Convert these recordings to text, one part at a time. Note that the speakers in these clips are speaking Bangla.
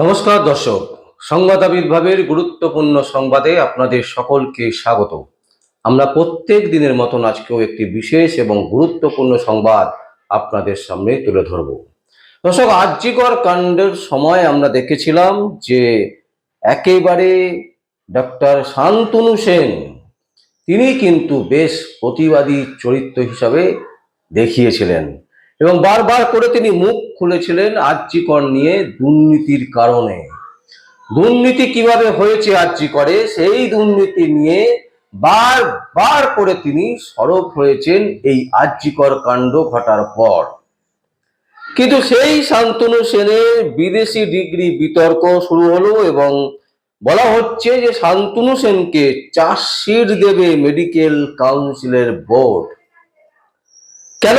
নমস্কার দর্শক সংবাদ আবির্ভাবের গুরুত্বপূর্ণ সংবাদে আপনাদের সকলকে স্বাগত। আমরা প্রত্যেক দিনের মতন আজকেও একটি বিশেষ এবং গুরুত্বপূর্ণ সংবাদ আপনাদের সামনে তুলে ধরব। দর্শক, আর্যিকর কাণ্ডের সময় আমরা দেখেছিলাম যে একেবারে ডক্টর শান্তনু সেন, তিনি কিন্তু বেশ প্রতিবাদী চরিত্র হিসাবে দেখিয়েছিলেন। এবং বারবার করে তিনি মুখ খুলেছিলেন আর্যিকর নিয়ে দুর্নীতির কারণে। দুর্নীতি কীভাবে হয়েছে আর্যিকরে, সেই দুর্নীতি নিয়ে বারবার করে তিনি সরব হয়েছেন এই আর্যিকর কাণ্ড ঘটার পর। কিন্তু সেই শান্তনু সেনের বিদেশি ডিগ্রি বিতর্ক শুরু হলো এবং বলা হচ্ছে যে শান্তনু সেনকে চার্জশিট দেবে মেডিকেল কাউন্সিলের বোর্ড। কেন?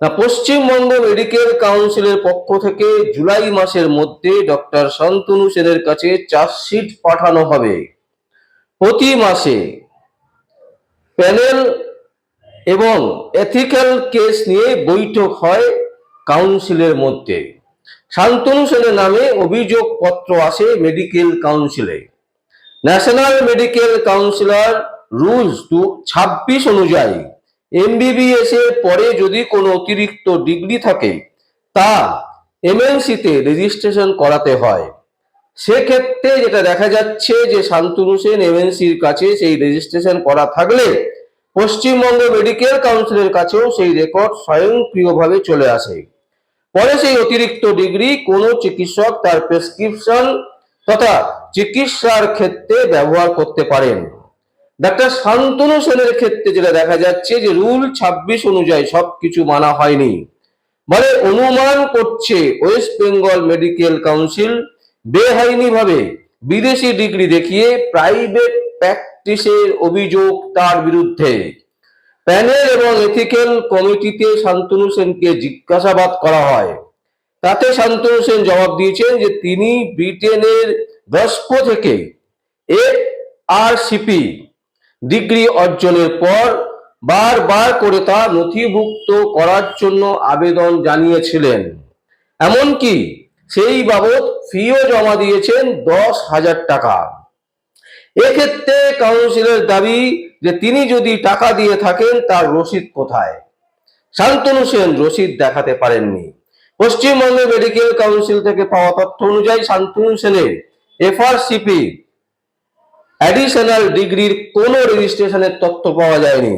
না পশ্চিমবঙ্গ মেডিকেল কাউন্সিলের পক্ষ থেকে জুলাই মাসের মধ্যে ডক্টর শান্তনু সেনের কাছে চার্জশিট পাঠানো হবে। প্রতি মাসে প্যানেল এবং এথিক্যাল কেস নিয়ে বৈঠক হয় কাউন্সিলের মধ্যে। শান্তনু সেনের নামে অভিযোগপত্র আসে মেডিকেল কাউন্সিলে। ন্যাশনাল মেডিকেল কাউন্সিলর রুলস টু ছাব্বিশ অনুযায়ী এমবিবিএস এর পরে যদি কোনো অতিরিক্ত ডিগ্রি থাকে, তা এমএনসিতে রেজিস্ট্রেশন করাতে হয়। সেক্ষেত্রে যেটা দেখা যাচ্ছে যে শান্তনু সেন এমএনসির কাছে সেই রেজিস্ট্রেশন করা থাকলে পশ্চিমবঙ্গ মেডিকেল কাউন্সিলের কাছেও সেই রেকর্ড স্বয়ংক্রিয়ভাবে চলে আসে। পরে সেই অতিরিক্ত ডিগ্রি কোনো চিকিৎসক তার প্রেসক্রিপশন তথা চিকিৎসার ক্ষেত্রে ব্যবহার করতে পারেন। ডাক্তার শান্তনু সেনের ক্ষেত্রে যেটা দেখা যাচ্ছে যে রুল ছাব্বিশ অনুযায়ী সবকিছু মানা হয়নি। মানে অনুমান করছে ওয়েস্ট বেঙ্গল মেডিকেল কাউন্সিল বেআইনিভাবে বিদেশি ডিগ্রি দেখিয়ে প্রাইভেট প্র্যাকটিসের অভিযোগ তার বিরুদ্ধে। প্যানেল এবং এথিক্যাল কমিটিতে শান্তনু সেনকে জিজ্ঞাসাবাদ করা হয়। তাতে শান্তনু সেন জবাব দিয়েছেন যে তিনি ব্রিটেনের গস্প থেকে এফ আর সিপি ডিগ্রি অর্জনের পর বারবার করে তা নথিভুক্ত করার জন্য আবেদন জানিয়েছিলেন। এমনকি সেই বাবদ ফিও জমা দিয়েছেন দশ হাজার টাকা। এক্ষেত্রে কাউন্সিলের দাবি যে তিনি যদি টাকা দিয়ে থাকেন, তার রসিদ কোথায়? শান্তনু সেন রসিদ দেখাতে পারেননি। পশ্চিমবঙ্গ মেডিকেল কাউন্সিল থেকে পাওয়া তথ্য অনুযায়ী শান্তনু সেনের এফআরসিপি অ্যাডিশনাল ডিগ্রির কোনো রেজিস্ট্রেশনের তথ্য পাওয়া যায়নি।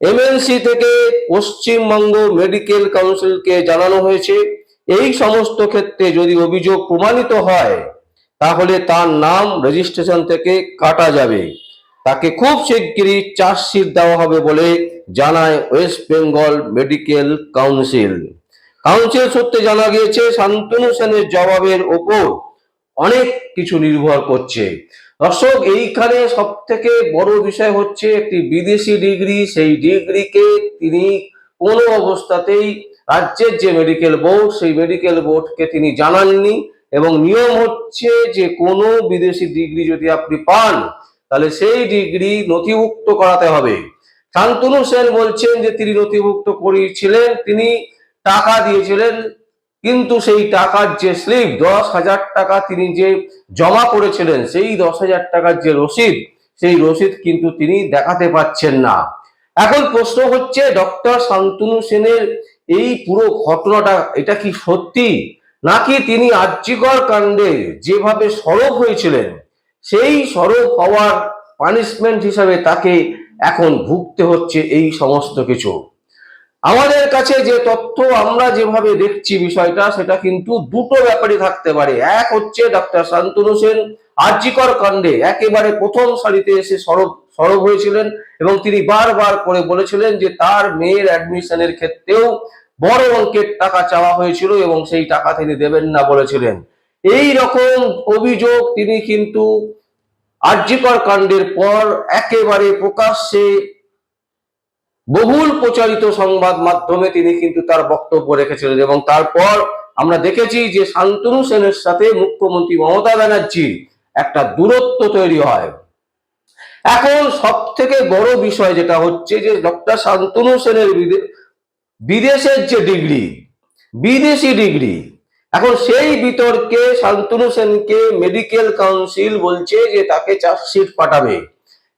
এমএনসি থেকে পশ্চিমবঙ্গ মেডিকেল কাউন্সিলকে জানানো হয়েছে, এই সমস্ত ক্ষেত্রে যদি অভিযোগ প্রমাণিত হয়, তাহলে তার নাম রেজিস্ট্রেশন থেকে কাটা যাবে। তাকে খুব শিগগিরই চার্জশিট দেওয়া হবে বলে জানায় West Bengal medical council council সূত্রে জানা গিয়েছে, শান্তনু সেনের জবাবের ওপর অনেক কিছু নির্ভর করছে। দর্শক, এইখানে সব থেকে বড় বিষয় হচ্ছে একটি বিদেশি ডিগ্রি, সেই ডিগ্রিকে তিনি কোনো অবস্থাতেই রাজ্যের যে মেডিকেল বোর্ড সেই মেডিকেল বোর্ডকে তিনি জানাননি এবং নিয়ম হচ্ছে যে কোনো বিদেশি ডিগ্রি যদি আপনি পান, তাহলে সেই ডিগ্রি নথিভুক্ত করাতে হবে। শান্তনু সেন বলছেন যে তিনি নথিভুক্ত করিয়েছিলেন তিনি টাকা দিয়েছিলেন কিন্তু সেই টাকার যে স্লিপ, দশ হাজার টাকা তিনি যে জমা করেছিলেন, সেই দশ হাজার টাকার যে রসিদ, সেই রসিদ কিন্তু তিনি দেখাতে পাচ্ছেন না। এখন প্রশ্ন হচ্ছে, ডক্টর শান্তনু সেনের এই পুরো ঘটনাটা, এটা কি সত্যি? নাকি তিনি আর্যিকর কাণ্ডে যেভাবে সরব হয়েছিলেন, সেই সরব হওয়ার পানিশমেন্ট হিসাবে তাকে এখন ভুগতে হচ্ছে এই সমস্ত কিছু? আমাদের কাছে যে তথ্য আমরা যেভাবে দেখছি বিষয়টা, সেটা কিন্তু দুটো ব্যাপারই থাকতে পারে। এক হচ্ছে ডক্টর শান্তনু সেন আর্যিকর কাণ্ডে একেবারে প্রথম সারিতে এসে সরব সরব হয়েছিলেন এবং তিনি বারবার করে বলেছিলেন যে তার মেয়ের অ্যাডমিশনের ক্ষেত্রেও বড় অঙ্কের টাকা চাওয়া হয়েছিল এবং সেই টাকা তিনি দেবেন না বলেছিলেন। এই রকম অভিযোগ তিনি কিন্তু আর্যিকর কাণ্ডের পর একেবারে প্রকাশ্যে বহুল প্রচারিত সংবাদ মাধ্যমে তিনি কিন্তু তার বক্তব্য রেখেছিলেন এবং তারপর আমরা দেখেছি যে শান্তনু সেনের সাথে মুখ্যমন্ত্রী মমতা ব্যানার্জির একটা দূরত্ব তৈরি হয়। এখন সব থেকে বড় বিষয় যেটা হচ্ছে যে ডক্টর শান্তনু সেনের বিদেশের যে ডিগ্রি, বিদেশি ডিগ্রি, এখন সেই বিতর্কে শান্তনু সেনকে মেডিকেল কাউন্সিল বলছে যে তাকে চার্জশিট পাঠাবে।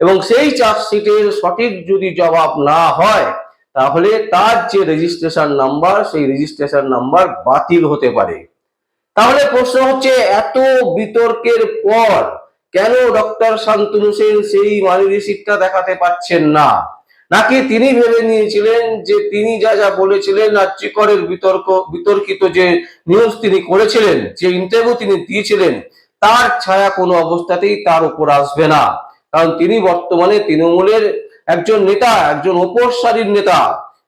এবং সেই চার্জশিটের সঠিক যদি জবাব না হয়, তাহলে তার যে রেজিস্ট্রেশন নাম্বার সেই রেজিস্ট্রেশন নাম্বার বাতিল হতে পারে। তাহলে প্রশ্ন হচ্ছে, এত বিতর্কের পর কেন ডক্টর শান্তনু সেন সেই মানি রিসিপ্টটা দেখাতে পাচ্ছেন না? নাকি তিনি ভেবে নিয়েছিলেন যে তিনি যা যা বলেছিলেন রাজ্যকরের বিতর্ক, বিতর্কিত যে নিউজ তিনি করেছিলেন, যে ইন্টারভিউ তিনি দিয়েছিলেন, তার ছায়া কোনো অবস্থাতেই তার উপর আসবে না। কারণ তিনি বর্তমানে তৃণমূলের একজন নেতা, একজন উপর নেতা।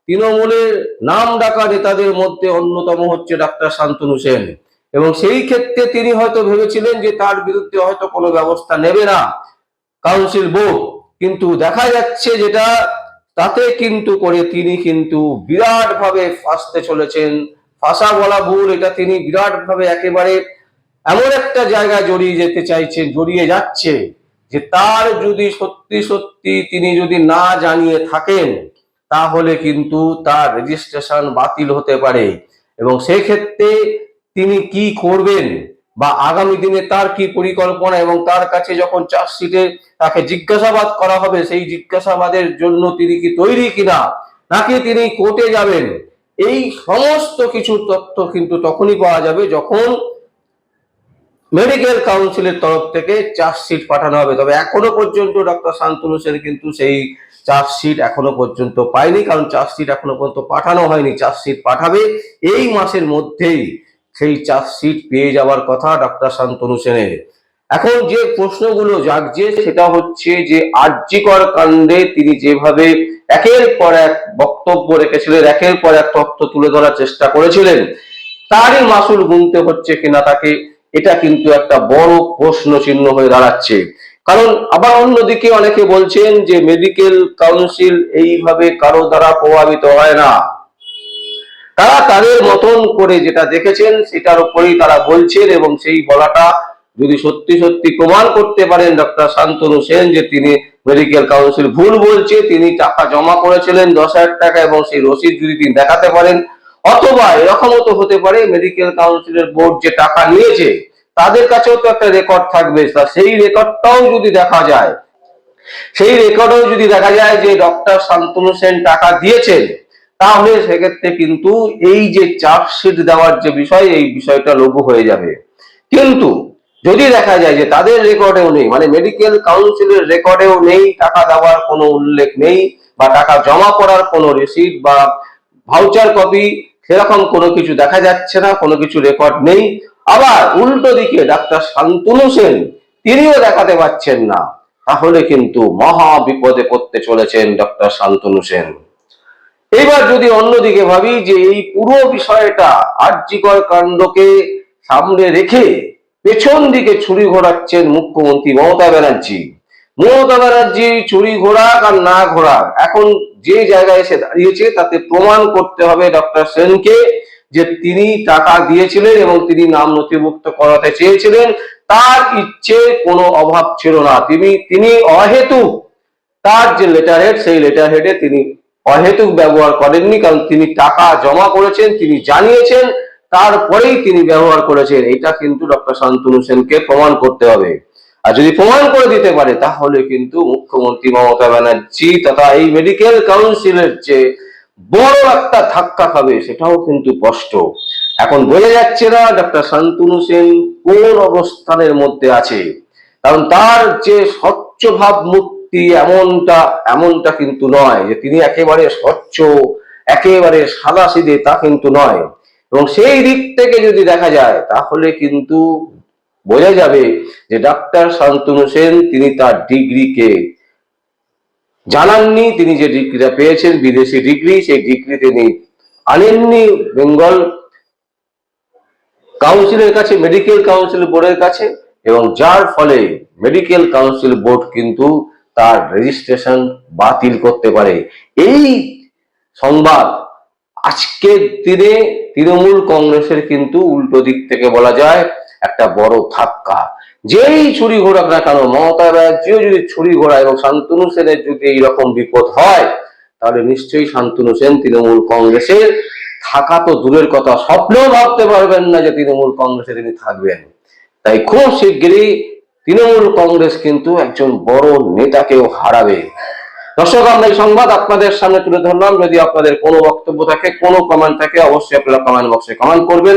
তৃণমূলের নাম ডাকা নেতাদের মধ্যে অন্যতম হচ্ছে ডাক্তার শান্তনু সেন। এবং সেই ক্ষেত্রে তিনি হয়তো ভেবেছিলেন যে তার বিরুদ্ধে হয়তো কোনো ব্যবস্থা নেবে না কাউন্সিল বোর্ড। কিন্তু দেখা যাচ্ছে যেটা, তাতে কিন্তু করে তিনি কিন্তু বিরাট ভাবে ফাঁসতে চলেছেন। ফাঁসা বলা ভুল, এটা তিনি বিরাট ভাবে একেবারে এমন একটা জায়গায় জড়িয়ে যেতে চাইছেন, জড়িয়ে যাচ্ছে। যে তার যদি সত্যি সত্যি তিনি যদি না জানিয়ে থাকেন, তাহলে কিন্তু তার রেজিস্ট্রেশন বাতিল হতে পারে। এবং সেই ক্ষেত্রে তিনি কি করবেন বা আগামী দিনে তার কি পরিকল্পনা এবং তার কাছে যখন চার্জশিটে তাকে জিজ্ঞাসাবাদ করা হবে, সেই জিজ্ঞাসাবাদের জন্য তিনি কি তৈরি কিনা, নাকি তিনি কোর্টে যাবেন, এই সমস্ত কিছু তথ্য কিন্তু তখনই পাওয়া যাবে যখন মেডিকেল কাউন্সিলের তরফ থেকে চার্জশিট পাঠানো হবে। তবে এখনও পর্যন্ত ডক্টর শান্তনু সেন কিন্তু সেই চার্জশিট এখনও পর্যন্ত পায়নি, কারণ চার্জশিট এখনও পর্যন্ত পাঠানো হয়নি। চার্জশিট পাঠাবে এই মাসের মধ্যেই সেই চার্জশিট পেয়ে যাওয়ার কথা ডক্টর শান্তনু সেনের। এখন যে প্রশ্নগুলো জাগছে সেটা হচ্ছে যে আর্যিকর কাণ্ডে তিনি যেভাবে একের পর এক বক্তব্য রেখেছিলেন, একের পর এক তথ্য তুলে ধরার চেষ্টা করেছিলেন, তারই মাসুল গুনতে হচ্ছে কিনা তাকে এটা কিন্তু একটা বড় প্রশ্ন চিহ্ন হয়ে দাঁড়াচ্ছে। কারণ আবার অন্যদিকে অনেকে বলছেন যে মেডিকেল কাউন্সিল এইভাবে কারও দ্বারা প্রভাবিত হয় না। তারা তাদের মতন করে যেটা দেখেছেন সেটার উপরেই তারা বলছেন এবং সেই বলাটা যদি সত্যি সত্যি প্রমাণ করতে পারেন ডক্টর শান্তনু সেন যে তিনি মেডিকেল কাউন্সিল ভুল বলছে, তিনি টাকা জমা করেছিলেন দশ হাজার টাকা এবং সেই রসিদ যদি তিনি দেখাতে পারেন অথবা এরকমও তো হতে পারে মেডিকেল কাউন্সিলের বোর্ড যে টাকা নিয়েছে, তাদের কাছেও তো একটা রেকর্ড থাকবে। সেই রেকর্ডটাও যদি দেখা যায়, সেই রেকর্ডেও যদি দেখা যায় যে ডক্টর শান্তনু সেন টাকা দিয়েছেন, তাহলে সেক্ষেত্রে কিন্তু এই যে চার্জশিট দেওয়ার যে বিষয়, এই বিষয়টা লঘু হয়ে যাবে। কিন্তু যদি দেখা যায় যে তাদের রেকর্ডেও নেই মানে মেডিকেল কাউন্সিলের রেকর্ডেও নেই, টাকা দেওয়ার কোনো উল্লেখ নেই, বা টাকা জমা করার কোনো রিসিট বা ভাউচার কপি সেরকম কোনো কিছু দেখা যাচ্ছে না, কোনো কিছু রেকর্ড নেই। আবার উল্টো দিকে ডাক্তার শান্তনু সেন, তিনিও দেখাতে পাচ্ছেন না। তাহলে কিন্তু মহা বিপদে পড়তে চলেছেন ডক্টর শান্তনু সেন। এবার যদি অন্যদিকে ভাবি যে এই পুরো বিষয়টা আর্যিকর কাণ্ডকে সামনে রেখে পেছন দিকে ছুরি ঘোরাচ্ছেন মুখ্যমন্ত্রী মমতা ব্যানার্জি মমতা ব্যানার্জি চুরি ঘোরাক আর না ঘোরাক। এখন যে জায়গায় এসে দাঁড়িয়েছে, তাতে প্রমাণ করতে হবে ডক্টর সেনকে যে তিনি টাকা দিয়েছিলেন এবং তিনি নাম নথিভুক্ত করাতে চেয়েছিলেন। তার ইচ্ছে কোনো অভাব ছিল না। তিনি তিনি অহেতু তার যে লেটার হেড সেই লেটার হেডে তিনি অহেতুক ব্যবহার করেননি, কারণ তিনি টাকা জমা করেছেন, তিনি জানিয়েছেন, তারপরেই তিনি ব্যবহার করেছেন। এটা কিন্তু ডক্টর শান্তনু সেনকে প্রমাণ করতে হবে। আর যদি প্রমাণ করে দিতে পারে, তাহলে কিন্তু মুখ্যমন্ত্রী মমতা ব্যানার্জি তথা এই মেডিকেল কাউন্সিলের যে বড় একটা ধাক্কা খাবে, সেটাও কিন্তু স্পষ্ট। এখন বোঝা যাচ্ছে না ডক্টর শান্তনু সেন কোন অবস্থানের মধ্যে আছে। কারণ তার যে স্বচ্ছ ভাব মূর্তি এমনটা এমনটা কিন্তু নয় যে তিনি একেবারে স্বচ্ছ, একেবারে সাদা সিধে তা কিন্তু নয়। এবং সেই দিক থেকে যদি দেখা যায়, তাহলে কিন্তু বোঝা যাবে যে ডাক্তার শান্তনু সেন, তিনি তার ডিগ্রিকে জানাননি, তিনি যে ডিগ্রিটা পেয়েছেন, বিদেশি ডিগ্রি, সেই ডিগ্রি তিনি আনেননি বেঙ্গল কাউন্সিলের কাছে, মেডিকেল কাউন্সিল বোর্ডের কাছে, এবং যার ফলে মেডিকেল কাউন্সিল বোর্ড কিন্তু তার রেজিস্ট্রেশন বাতিল করতে পারে। এই সংবাদ আজকের দিনে তৃণমূল কংগ্রেসের কিন্তু উল্টো দিক থেকে বলা যায় একটা বড় ধাক্কা। যেই ছুরি ঘোরাক না কেন, মমতা ব্যানার্জিও যদি ছুরি ঘোরা এবং শান্তনু সেনের যদি এইরকম বিপদ হয়, তাহলে নিশ্চয়ই শান্তনু সেন তৃণমূল কংগ্রেসের থাকা তো দূরের কথা, স্বপ্নেও ভাবতে পারবেন না যে তৃণমূল কংগ্রেসে তিনি থাকবেন। তাই খুব শিগগিরই তৃণমূল কংগ্রেস কিন্তু একজন বড় নেতাকেও হারাবে। দর্শক, আমরা এই সংবাদ আপনাদের সামনে তুলে ধরলাম। যদি আপনাদের কোনো বক্তব্য থাকে, কোনো কমেন্ট থাকে, অবশ্যই আপনারা কমেন্ট বক্সে কমেন্ট করবেন।